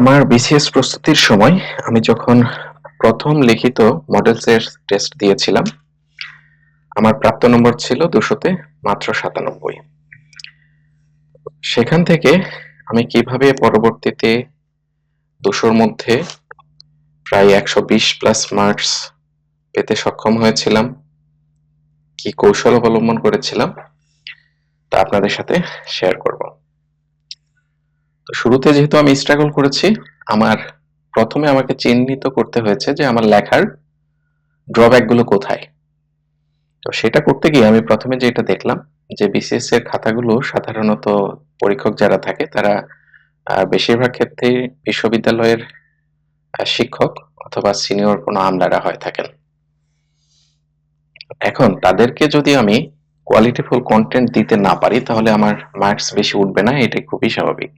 আমার বিসিএস প্রস্তুতির সময় আমি যখন প্রথম লিখিত মডেলসের টেস্ট দিয়েছিলাম, আমার প্রাপ্ত নম্বর ছিল দুশোতে মাত্র সাতানব্বই। সেখান থেকে আমি কীভাবে পরবর্তীতে দুশোর মধ্যে প্রায় একশো বিশ প্লাস মার্কস পেতে সক্ষম হয়েছিলাম, কি কৌশল অবলম্বন করেছিলাম, তা আপনাদের সাথে শেয়ার করব। তো শুরুতে যেহেতু আমি স্ট্রাগল করেছি, আমার প্রথমে আমাকে চিহ্নিত করতে হয়েছে যে আমার লেখার ড্রব্যাকগুলো কোথায়। তো সেটা করতে গিয়ে আমি প্রথমে যেটা দেখলাম যে বিসিএস এর খাতাগুলো সাধারণত পরীক্ষক যারা থাকে, তারা বেশিরভাগ ক্ষেত্রে বিশ্ববিদ্যালয়ের শিক্ষক অথবা সিনিয়র কোনো আমলারা হয়ে থাকেন। এখন তাদেরকে যদি আমি কোয়ালিটিফুল কন্টেন্ট দিতে না পারি, তাহলে আমার মার্কস বেশি উঠবে না এটা খুবই স্বাভাবিক।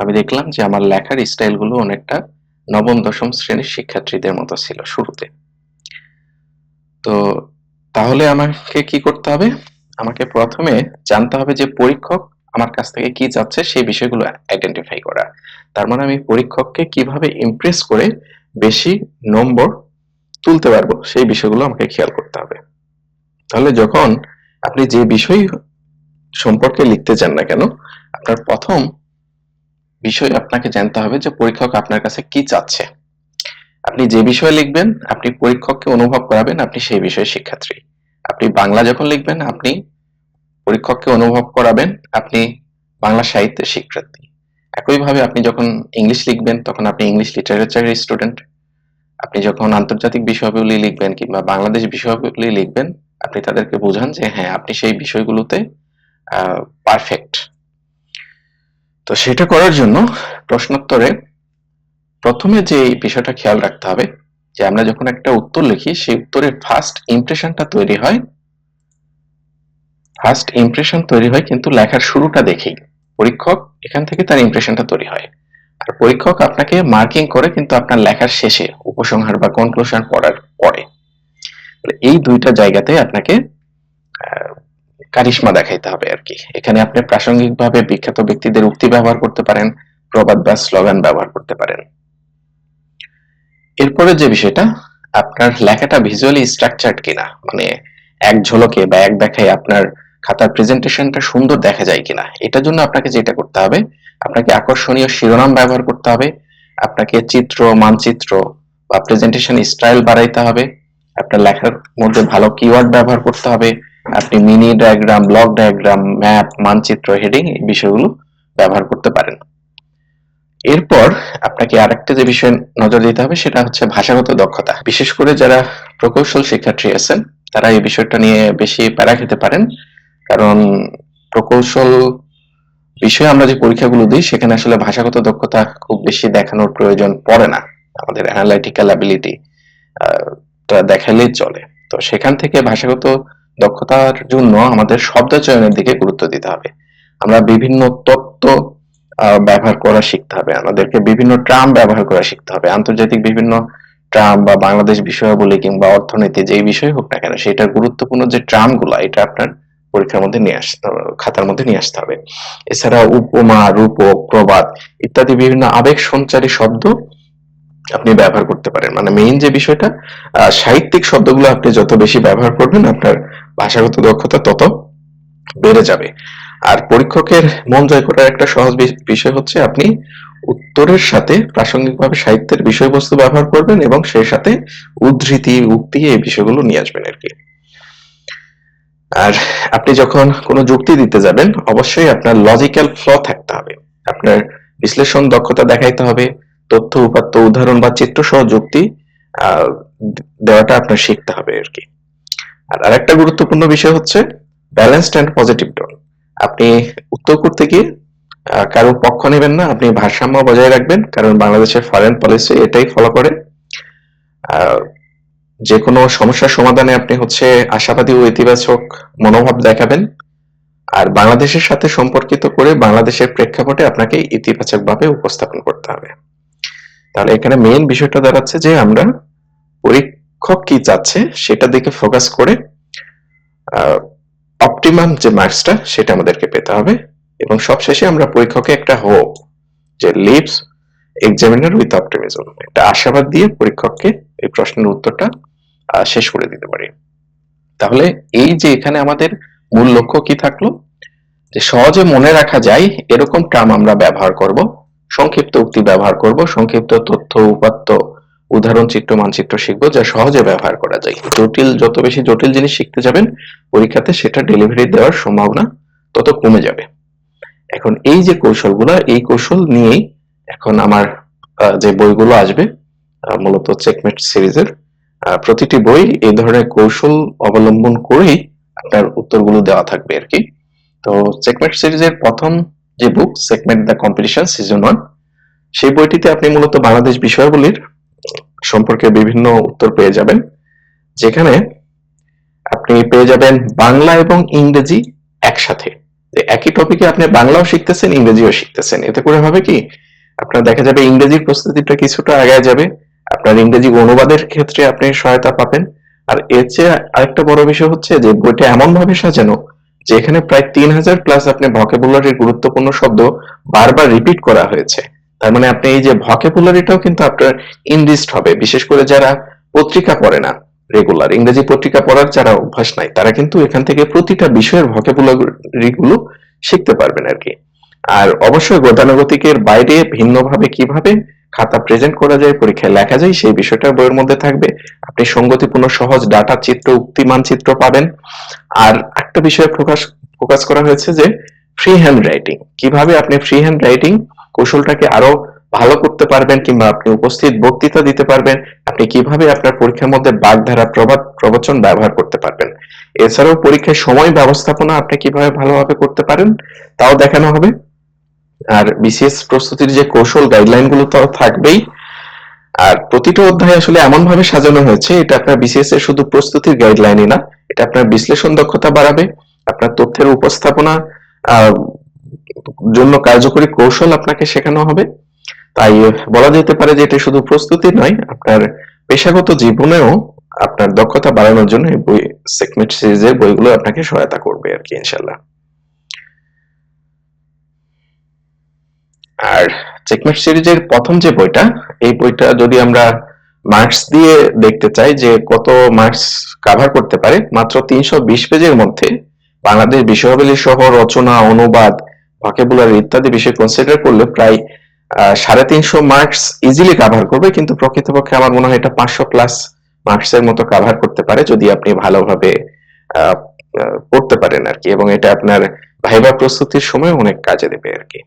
আমি দেখলাম যে আমার লেখার স্টাইলগুলো অনেকটা নবম, দশম শ্রেণির শিক্ষার্থীদের মতো ছিল শুরুতে। তো তাহলে আমাকে কি করতে হবে? আমাকে প্রথমে জানতে হবে যে পরীক্ষক আমার কাছ থেকে কি চাচ্ছে সেই বিষয়গুলো আইডেন্টিফাই করা। তার মানে আমি পরীক্ষককে কীভাবে ইমপ্রেস করে বেশি নম্বর তুলতে পারব সেই বিষয়গুলো আমাকে খেয়াল করতে হবে। তাহলে যখন আপনি যে বিষয় সম্পর্কে লিখতে চান না কেন, আপনার প্রথম বিষয় আপনাকে জানতে হবে যে পরীক্ষক আপনার কাছে কি চাচ্ছে। আপনি যে বিষয়ে লিখবেন, আপনি পরীক্ষককে অনুভব করাবেন, আপনি সেই বিষয়ে শিক্ষার্থী। আপনি বাংলা যখন লিখবেন, আপনি পরীক্ষককে অনুভব করাবেন, আপনি বাংলা সাহিত্যের শিক্ষার্থী। একইভাবে আপনি যখন ইংলিশ লিখবেন, তখন আপনি ইংলিশ লিটারেচারের স্টুডেন্ট। আপনি যখন আন্তর্জাতিক বিষয়গুলি লিখবেন কিংবা বাংলাদেশ বিষয়গুলি লিখবেন, আপনি তাদেরকে বোঝান যে হ্যাঁ আপনি সেই বিষয়গুলোতে পারফেক্ট তো সেটা করার জন্য প্রশ্নোত্তরে প্রথমে যে বিষয়টা খেয়াল রাখতে হবে, যে আমরা যখন একটা উত্তর লিখি, সেই উত্তরের ফার্স্ট ইমপ্রেশনটা তৈরি হয়। ফার্স্ট ইমপ্রেশন তৈরি হয় কিন্তু লেখার শুরুটা দেখেই। পরীক্ষক এখান থেকে তার ইমপ্রেশনটা তৈরি হয়। আর পরীক্ষক আপনাকে মার্কিং করে কিন্তু আপনার লেখার শেষে উপসংহার বা কনক্লুশন পড়ার পরে। এই দুইটা জায়গাতে আপনাকে কারিশমা দেখাইতে হবে আর কি এখানে আপনি প্রাসঙ্গিকভাবে বিখ্যাত ব্যক্তিদের উক্তি ব্যবহার করতে পারেন, প্রবাদ বা স্লোগান ব্যবহার করতে পারেন। এরপরে যে বিষয়টা, আপনার লেখাটা ভিজুয়ালি স্ট্রাকচার্ড কিনা মানে এক ঝলকে বা এক দেখায় আপনার খাতার প্রেজেন্টেশনটা সুন্দর দেখা যায় কিনা, এটার জন্য আপনাকে যেটা করতে হবে, আপনাকে আকর্ষণীয় শিরোনাম ব্যবহার করতে হবে, আপনাকে চিত্র, মানচিত্র বা প্রেজেন্টেশন স্টাইল বাড়াইতে হবে, আপনার লেখার মধ্যে ভালো কিওয়ার্ড ব্যবহার করতে হবে আপনি mini diagram block diagram map মানচিত্র হেডিং এই বিষয়গুলো ব্যবহার করতে পারেন। এরপর আপনাকে আরেকটা যে বিষয় নজর দিতে হবে সেটা হচ্ছে ভাষাগত দক্ষতা। বিশেষ করে যারা প্রকৌশল শিক্ষার্থী আছেন, তারা এই বিষয়টা নিয়ে বেশি প্যারা খেতে পারেন। কারণ প্রকৌশল বিষয়ে আমরা যে পরীক্ষাগুলো দিই, সেখানে আসলে ভাষাগত দক্ষতা খুব বেশি দেখানোর প্রয়োজন পড়ে না। আমাদের অ্যানালাইটিক্যাল অ্যাবিলিটি দেখালেই চলে। তো সেখান থেকে ভাষাগত দক্ষতার জন্য আমাদের শব্দ চয়নের দিকে গুরুত্ব দিতে হবে। আমরা বিভিন্ন তত্ত্ব ব্যবহার করা শিখতে হবে। আমাদেরকে বিভিন্ন ট্রাম ব্যবহার করা শিখতে হবে। আন্তর্জাতিক বিভিন্ন ট্রাম বা বাংলাদেশ বিষয়াবলী কিংবা অর্থনীতি যেই বিষয় হোক না কেন সেটার গুরুত্বপূর্ণ যে ট্রামগুলা এটা আপনার পরীক্ষার মধ্যে নিয়ে আসতে খাতার মধ্যে নিয়ে আসতে হবে। এছাড়া উপমা, রূপক, প্রবাদ ইত্যাদি বিভিন্ন আবেগ সঞ্চারী শব্দ আপনি ব্যবহার করতে পারেন। মানে মেইন যে বিষয়টা সাহিত্যিক শব্দগুলো আপনি যত বেশি ব্যবহার করবেন, আপনার ভাষাগত দক্ষতা তত বেড়ে যাবে। আর পরীক্ষকের মন জয় করার একটা সহজ বিষয় হচ্ছে, আপনি উত্তরের সাথে প্রাসঙ্গিকভাবে সাহিত্যের বিষয়বস্তু ব্যবহার করবেন এবং সেই সাথে উদ্ধৃতি, উক্তি এই বিষয়গুলো নিয়ে আসবেন আর কি। আর আপনি যখন কোনো যুক্তি দিতে যাবেন, অবশ্যই আপনার লজিক্যাল ফ্ল থাকতে হবে। আপনার বিশ্লেষণ দক্ষতা দেখাইতে হবে। তথ্য উপাত্ত উদাহরণ বা চিত্র সহ যুক্তি দেওয়াটা আপনার শিখতে হবে আর কি। আর আরেকটা গুরুত্বপূর্ণ বিষয় হচ্ছে ব্যালেন্সড অ্যান্ড পজিটিভ টোন আপনি উত্তর করতে গিয়ে আহ, কারও পক্ষ নেবেন না আপনি ভারসাম্য বজায় রাখবেন কারণ বাংলাদেশের ফরেন পলিসি এটাই ফলো করে। যে কোনো সমস্যার সমাধানে আপনি হচ্ছে আশাবাদী ও ইতিবাচক মনোভাব দেখাবেন। আর বাংলাদেশের সাথে সম্পর্কিত করে বাংলাদেশের প্রেক্ষাপটে আপনাকে ইতিবাচকভাবে উপস্থাপন করতে হবে। তাহলে এখানে মেইন বিষয়টা দাঁড়াচ্ছে যে আমরা পরীক্ষক কি চাচ্ছে সেটা দিকে ফোকাস করে অপটিমাম যে মার্কসটা সেটা আমাদেরকে পেতে হবে এবং সবশেষে আমরা পরীক্ষকে একটা হোপ যে লিভস এক্সামিনার উইথ অপটিমিজম একটা আশাবাদ দিয়ে পরীক্ষককে এই প্রশ্নের উত্তরটা শেষ করে দিতে পারি। তাহলে এই যে এখানে আমাদের মূল লক্ষ্য কি থাকল? যে সহজে মনে রাখা যায় এরকম টার্ম আমরা ব্যবহার করব। সংক্ষিপ্ত উক্তি ব্যবহার করব। সংক্ষিপ্ত তথ্য, উপাত্ত, উদাহরণ, চিত্র, মানচিত্র শিখব যা সহজে ব্যবহার করা যায়। জটিল, যত বেশি জটিল জিনিস শিখতে যাবেন, পরীক্ষাতে সেটা ডেলিভারি দেওয়ার সম্ভাবনা তত কমে যাবে। এখন এই যে কৌশলগুলো, এই কৌশল নিয়েই এখন আমার যে বইগুলো আসবে মূলত চেকমেট সিরিজের প্রতিটি বই এই ধরনের কৌশল অবলম্বন করেই আপনার উত্তরগুলো দেওয়া থাকবে আর কি। তো চেকমেট সিরিজের প্রথম যে book checkmate the competition season one সেই বইটিতে আপনি মূলত বাংলাদেশ বিষয়গুলির সম্পর্কে বিভিন্ন উত্তর পেয়ে যাবেন, যেখানে আপনি পেয়ে যাবেন বাংলা এবং ইংরেজি একসাথে। একই টপিকে আপনি বাংলাও শিখতেছেন, ইংরেজিও শিখতেছেন। এতে করে হবে কি? আপনার দেখা যাবে ইংরেজির প্রস্তুতিটা কিছুটা আগায় যাবে, আপনার ইংরেজি অনুবাদের ক্ষেত্রে আপনি সহায়তা পাবেন। আর এর চেয়ে আরেকটা বড় বিষয় হচ্ছে যে বইটা এমন ভাবে সাজানো যে এখানে প্রায় তিন হাজার প্লাস আপনি ভকেবুলারির গুরুত্বপূর্ণ শব্দ বারবার রিপিট করা হয়েছে। তার মানে আপনি এই যে ভকেবুলারিটাও কিন্তু আপনার ইনরিস্ট হবে। বিশেষ করে যারা পত্রিকা পড়ে না রেগুলার ইংরেজি পত্রিকা পড়ার যারা অভ্যাস নাই, তারা কিন্তু এখান থেকে প্রতিটা বিষয়ের ভকেবুলারি গুলো শিখতে পারবেন আর কি। আর অবশ্যই গতানুগতিকের বাইরে ভিন্নভাবে কীভাবে খাতা প্রেজেন্ট করা যায়, পরীক্ষায় লেখা যায়, সেই বিষয়টা বইয়ের মধ্যে থাকবে। সঙ্গতিপূর্ণ, সহজ ডাটা চিত্র, উক্তি মানচিত্র পাবেন। আর একটা বিষয়ে ফোকাস ফোকাস করা হয়েছে যে ফ্রি হ্যান্ড রাইটিং কীভাবে আপনি ফ্রি হ্যান্ড রাইটিং কৌশলটাকে আরও ভালো করতে পারবেন কিংবা আপনি উপস্থিত বক্তৃতা দিতে পারবেন, আপনি কীভাবে আপনার পরীক্ষার মধ্যে বাগধারা প্রবাদ, প্রবচন ব্যবহার করতে পারবেন। এছাড়াও পরীক্ষায় সময় ব্যবস্থাপনা আপনি কীভাবে ভালোভাবে করতে পারেন, তাও দেখানো হবে। আর বিসিএস প্রস্তুতির যে কৌশল গাইডলাইনগুলো তো থাকবেই আর প্রতিটা অধ্যায় আসলে এমন ভাবে সাজানো হয়েছে, এটা আপনার বিসিএস এর শুধু প্রস্তুতির গাইডলাইনই না, এটা আপনার বিশ্লেষণ দক্ষতা বাড়াবে, আপনার তথ্যের উপস্থাপনা জন্য কার্যকরী কৌশল আপনাকে শেখানো হবে। তাই বলা যেতে পারে যে এটা শুধু প্রস্তুতি নয়, আপনার পেশাগত জীবনেও আপনার দক্ষতা বাড়ানোর জন্য এই বই সেগমেন্ট সিরিজের বইগুলো আপনাকে সহায়তা করবে আর কি ইনশাল্লাহ আর চেকমেট সিরিজের প্রথম যে বইটা এই বইটা যদি আমরা মার্কস দিয়ে দেখতে চাই যে কত মার্কস কাভার করতে পারে, মাত্র তিনশো বিশ পেজের মধ্যে বাংলাদেশ বিষয়াবলী সহ রচনা, অনুবাদ ভকেবুলারি ইত্যাদি বিষয় কনসিডার করলে প্রায় সাড়ে তিনশো মার্কস ইজিলি কাভার করবে, কিন্তু প্রকৃতপক্ষে আমার মনে হয় এটা পাঁচশো প্লাস মার্কস এর মতো কাভার করতে পারে যদি আপনি ভালোভাবে পড়তে পারেন আর কি। এবং এটা আপনার ভাইবা প্রস্তুতির সময় অনেক কাজে দেবে আর কি।